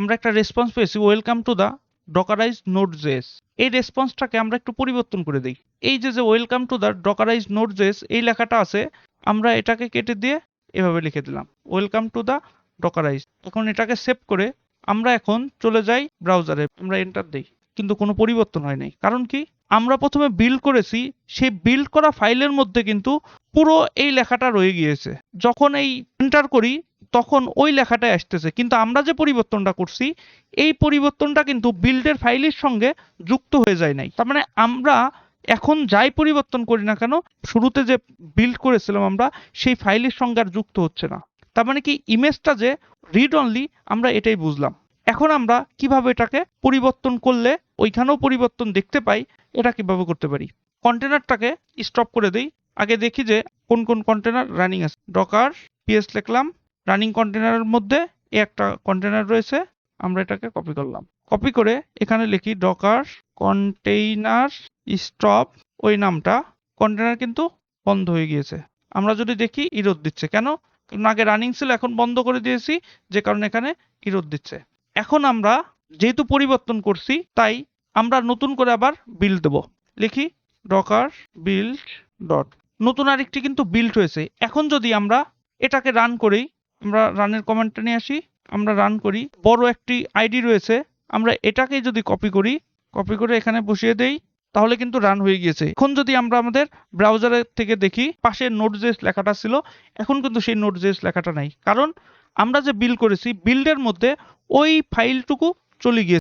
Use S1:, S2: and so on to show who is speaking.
S1: আমরা একটা রেসপন্স পেয়েছি welcome to the dockerize node JS এই রেসপন্সটাকে আমরা একটু পরিবর্তন করে দিই এই যে যে welcome to the dockerize node JS এই লেখাটা আছে, আমরা এটাকে কেটে দিয়ে এভাবে লিখে দিলাম ওয়েলকাম টু দ্য ডকারাইজ এখন এটাকে সেভ করে আমরা এখন চলে যাই ব্রাউজারে আমরা এন্টার দিই কিন্তু কোনো পরিবর্তন হয় নাই। কারণ কি? আমরা প্রথমে বিল্ড করেছি, সেই বিল্ড করা ফাইলের মধ্যে কিন্তু পুরো এই লেখাটা রয়ে গিয়েছে। যখন এই এন্টার করি তখন ওই লেখাটাই আসতেছে। কিন্তু আমরা যে পরিবর্তনটা করছি, এই পরিবর্তনটা কিন্তু বিল্ডের ফাইলের সঙ্গে যুক্ত হয়ে যায় নাই। তার মানে আমরা এখন যাই পরিবর্তন করি না কেন, শুরুতে যে বিল্ড করেছিলাম আমরা, সেই ফাইলের সঙ্গে আর যুক্ত হচ্ছে না। তার মানে কি ইমেজটা যে রিড অনলি আমরা এটাই বুঝলাম। এখন আমরা কীভাবে এটাকে পরিবর্তন করলে, ওইখানেও পরিবর্তন দেখতে পাই, এটা কীভাবে করতে পারি? কন্টেনারটাকে স্টপ করে দেই। আগে দেখি যে কোন কোন কন্টেনার রানিং আছে। ডকার পিএস লিখলাম। রানিং কন্টেনারের মধ্যে এ একটা কন্টেনার রয়েছে। আমরা এটাকে কপি করলাম। কপি করে এখানে লিখি ডকার কন্টেইনার স্টপ ওই নামটা কন্টেনার কিন্তু বন্ধ হয়ে গিয়েছে। আমরা যদি দেখি ইরোদ দিচ্ছে। কেন? কারণ আগে রানিং ছিল এখন বন্ধ করে দিয়েছি, যে কারণে এখানে ইরোদ দিচ্ছে। এখন আমরা যেহেতু পরিবর্তন করছি, তাই আমরা নতুন করে আবার বিল দেব। লিখি ডকার বিল্ড ডট নতুন আরেকটি কিন্তু বিল্ড হয়েছে। এখন যদি আমরা এটাকে রান করি আমরা রানের কমান্ডটা নিয়ে আসি, আমরা রান করি। বড় একটি আইডি রয়েছে, আমরা এটাকে যদি কপি করি কপি করে এখানে বসিয়ে দেই, তাহলে কিন্তু রান হয়ে গিয়েছে। এখন যদি আমরা আমাদের ব্রাউজারের থেকে দেখি, পাশে নোটজেস লেখাটা ছিল, এখন কিন্তু সেই নোট নোটজেস লেখাটা নাই। কারণ আমরা যে বিল করেছি বিল্ডের মধ্যে ওই ফাইলটুকু চলে গিয়েছে।